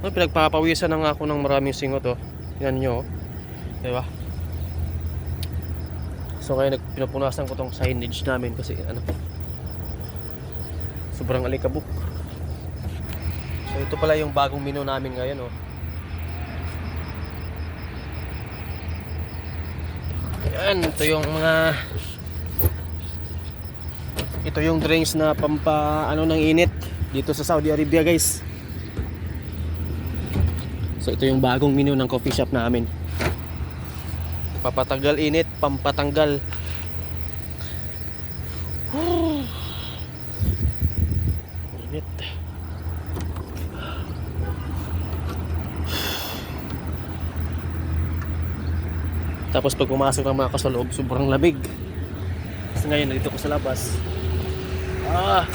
No, pinagpapawisan na nga ako ng maraming singot oh. Yan nyo oh. Di ba? So kaya pinupunasan ko tong signage namin kasi ano sobrang alikabok. So ito pala yung bagong menu namin ngayon oh. Yan, ito yung mga ito yung drinks na pampa ano ng init dito sa Saudi Arabia guys. So ito yung bagong menu ng coffee shop namin. Papatanggal init, pampatanggal. init. Tapos pag pumasok ng mga kasaloob, sobrang lamig. Kasi ngayon, dito ko sa labas. Ah,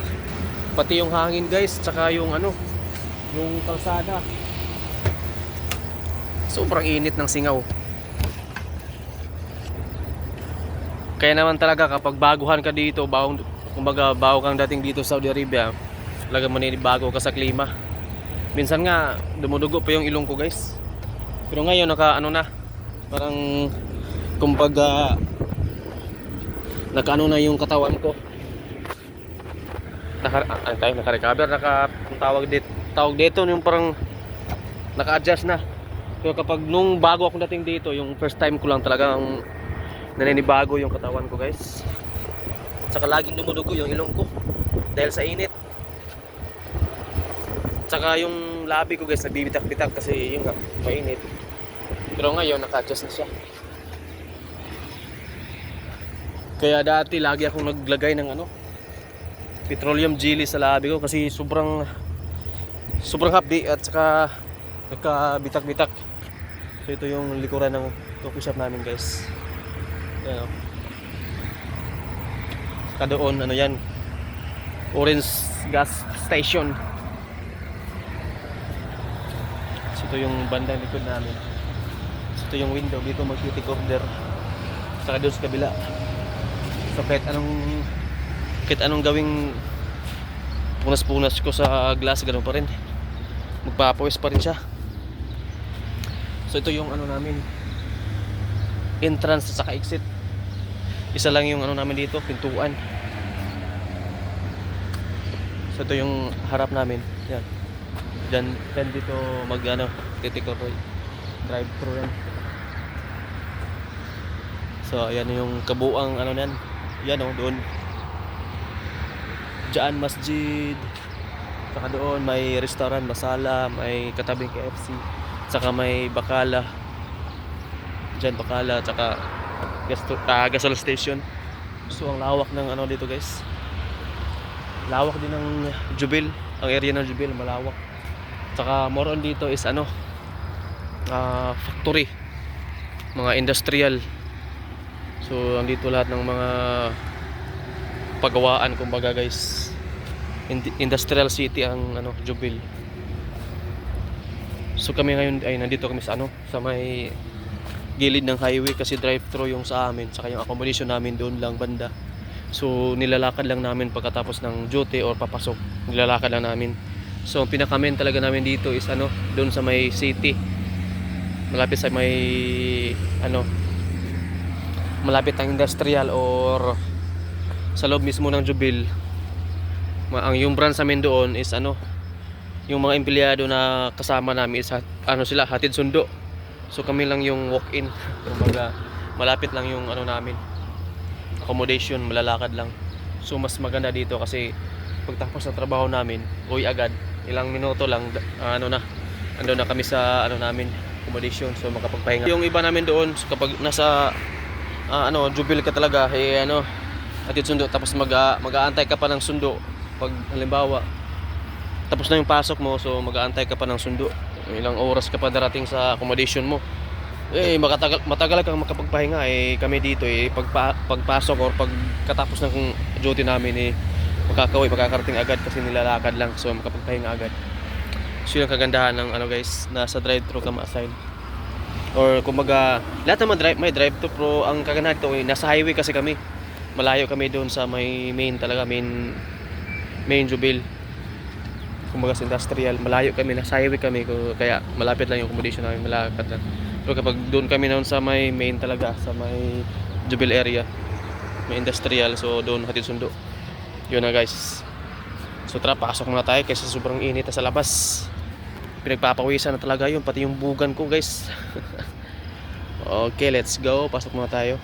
pati yung hangin guys, tsaka yung ano, yung kalsada. Sobrang init ng singaw. Kaya naman talaga kapag baguhan ka dito, bagong, kumbaga bago kang dating dito sa Saudi Arabia, talaga maninibago ka sa klima. Minsan nga, dumudugo pa yung ilong ko guys. Pero ngayon, naka ano na, parang kumbaga nakaano na yung katawan ko. Naka, ano tayo, naka, ang tawag dito, tawag dito yung parang naka-adjust na. Pero kapag nung bago akong dating dito, yung first time ko lang talagang naninibago yung katawan ko guys. At saka laging dumudugo yung ilong ko dahil sa init. At saka yung labi ko guys, nagbibitak-bitak kasi yun nga, mainit. Pero ngayon, naka-adjust na siya. Kaya dati lagi akong naglagay ng ano, petroleum jelly sa labi ko kasi sobrang sobrang hapdi at saka nagkabitak-bitak. So ito yung likuran ng coffee shop namin guys. Yan o. Saka doon, ano yan, orange gas station. So ito yung bandang likod namin. So ito yung window, dito mag-take order. Saka doon sa kabila. So kahit anong kahit anong gawing punas-punas ko sa glass, ganun pa rin. Magpapawis pa rin siya. So ito yung ano namin entrance sa exit. Isa lang yung ano namin dito, pintuan. So ito yung harap namin. Yan. Diyan, diyan dito mag ano, titikor drive thru yan. So ayan yung kabuang ano nan. Yan oh, doon. Diyan Masjid. Saka doon may restaurant, masala, may katabing KFC. Saka may bakala. Diyan bakala, saka gas, uh, gasol station. So ang lawak ng ano dito guys. Lawak din ng Jubil. Ang area ng Jubil malawak. Saka more on dito is ano ah, factory. Mga industrial. So andito lahat ng mga pagawaan kumbaga guys. Ind- industrial city ang ano Jubil. So kami ngayon ay nandito kami sa ano sa may gilid ng highway kasi drive-thru yung sa amin saka yung accommodation namin doon lang banda. So nilalakad lang namin pagkatapos ng duty or papasok. Nilalakad lang namin. So ang pinaka-main talaga namin dito is ano doon sa may city. Malapit sa may ano malapit ang industrial or sa loob mismo ng Jubil. Ang yung branch namin doon is ano yung mga empleyado na kasama namin is ano sila hatid sundo. So kami lang yung walk-in. Kumbaga malapit lang yung ano namin. Accommodation, malalakad lang. So mas maganda dito kasi pagtapos ng trabaho namin, uwi agad. Ilang minuto lang ano na. Ando na kami sa ano namin, accommodation. So makapagpahinga. Yung iba namin doon so kapag nasa ah, ano, jubil ka talaga, eh ano, hatid sundo tapos mag mag-aantay ka pa ng sundo pag halimbawa tapos na yung pasok mo so mag-aantay ka pa ng sundo. Ilang oras ka pa darating sa accommodation mo. Eh makatagal matagal kang makapagpahinga. Eh kami dito eh pagpa, pagpasok or pagkatapos ng duty namin eh makakauwi makakarating agad kasi nilalakad lang so makapagpahinga agad. So yun ang kagandahan ng ano guys nasa drive thru ka ma-assign. Or kumbaga lahat naman drive may drive thru pero ang kagandahan ito eh, nasa highway kasi kami. Malayo kami doon sa may main talaga main main jubil kumbaga sa industrial, malayo kami, nasa highway kami, kaya malapit lang yung accommodation namin, malapit lang. Pero kapag doon kami noon sa may main talaga, sa may Jubil area, may industrial, so doon hatid sundo. Yun na guys. So tara, pasok muna tayo kasi sobrang init sa labas. Pinagpapawisan na talaga yun, pati yung bugan ko guys. okay, let's go. Pasok muna tayo.